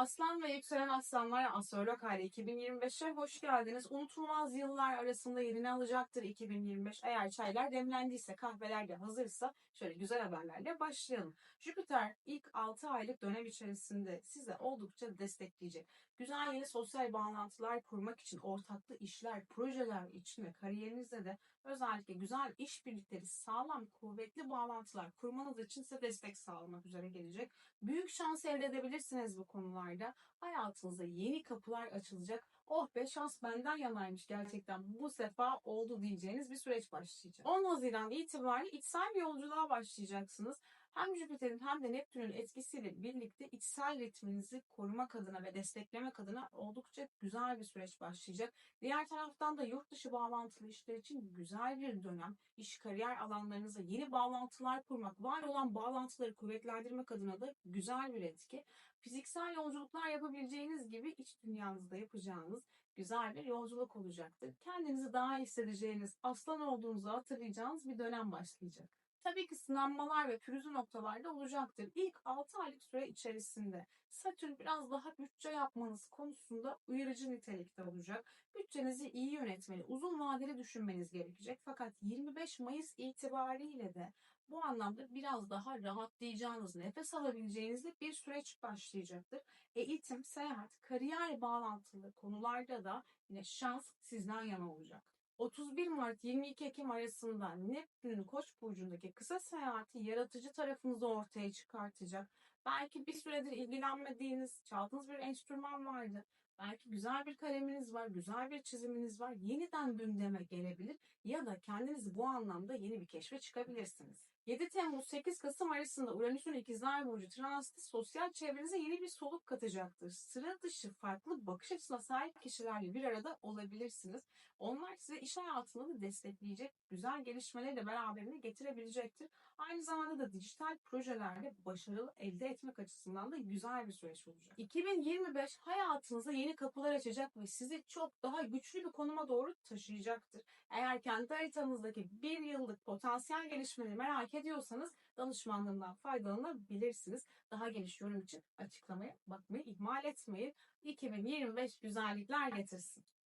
Aslan ve yükselen aslanlar Astrolog Aile 2025'e hoş geldiniz. Unutulmaz yıllar arasında yerini alacaktır 2025. Eğer çaylar demlendiyse, kahveler de hazırsa şöyle güzel haberlerle başlayalım. Jüpiter ilk 6 aylık dönem içerisinde size oldukça destekleyecek. Güzel yeni sosyal bağlantılar kurmak için ortaklı işler, projeler için ve kariyerinizde de özellikle güzel işbirlikleri, sağlam, kuvvetli bağlantılar kurmanız için size destek sağlamak üzere gelecek. Büyük şans elde edebilirsiniz bu konularda. Hayatınıza yeni kapılar açılacak. Oh be şans benden yanaymış gerçekten. Bu sefa oldu diyeceğiniz bir süreç başlayacak. 10 Haziran itibariyle içsel bir yolculuğa başlayacaksınız. Hem Jüpiter'in hem de Neptün'ün etkisiyle birlikte içsel ritminizi korumak adına ve desteklemek adına oldukça güzel bir süreç başlayacak. Diğer taraftan da yurt dışı bağlantılı işler için güzel bir dönem. İş kariyer alanlarınıza yeni bağlantılar kurmak, var olan bağlantıları kuvvetlendirmek adına da güzel bir etki. Fiziksel yolculuklar yapabileceğiniz gibi iç dünyanızda yapacağınız güzel bir yolculuk olacaktır. Kendinizi daha hissedeceğiniz, aslan olduğunuzu hatırlayacağınız bir dönem başlayacak. Tabii ki sınanmalar ve pürüzlü noktalarda olacaktır. İlk 6 aylık süre içerisinde Satürn biraz daha bütçe yapmanız konusunda uyarıcı nitelikte olacak. Bütçenizi iyi yönetmeli, uzun vadeli düşünmeniz gerekecek. Fakat 25 Mayıs itibariyle de bu anlamda biraz daha rahatlayacağınız, nefes alabileceğiniz bir süreç başlayacaktır. Eğitim, seyahat, kariyer bağlantılı konularda da yine şans sizden yana olacak. 31 Mart 22 Ekim arasında Neptün'ün Koç burcundaki kısa seyahati yaratıcı tarafınızı ortaya çıkartacak. Belki bir süredir ilgilenmediğiniz, çaldığınız bir enstrüman vardı. Belki güzel bir kaleminiz var, güzel bir çiziminiz var. Yeniden gündeme gelebilir ya da kendinizi bu anlamda yeni bir keşfe çıkabilirsiniz. 7 Temmuz 8 Kasım arasında Uranüs'ün ikizler burcu transiti sosyal çevrenize yeni bir soluk katacaktır. Sıra dışı farklı bakış açısına sahip kişilerle bir arada olabilirsiniz. Onlar size iş hayatında da destekleyecek, güzel gelişmeleri de beraberinde getirebilecektir. Aynı zamanda da dijital projelerde başarılı elde etmek açısından da güzel bir süreç olacak. 2025 hayatınıza yeni kapılar açacak ve sizi çok daha güçlü bir konuma doğru taşıyacaktır. Eğer kendi haritanızdaki bir yıllık potansiyel gelişmeleri merak ediyorsanız danışmanlığımdan faydalanabilirsiniz. Daha geniş yorum için açıklamaya bakmayı ihmal etmeyin. 2025 güzellikler getirsin.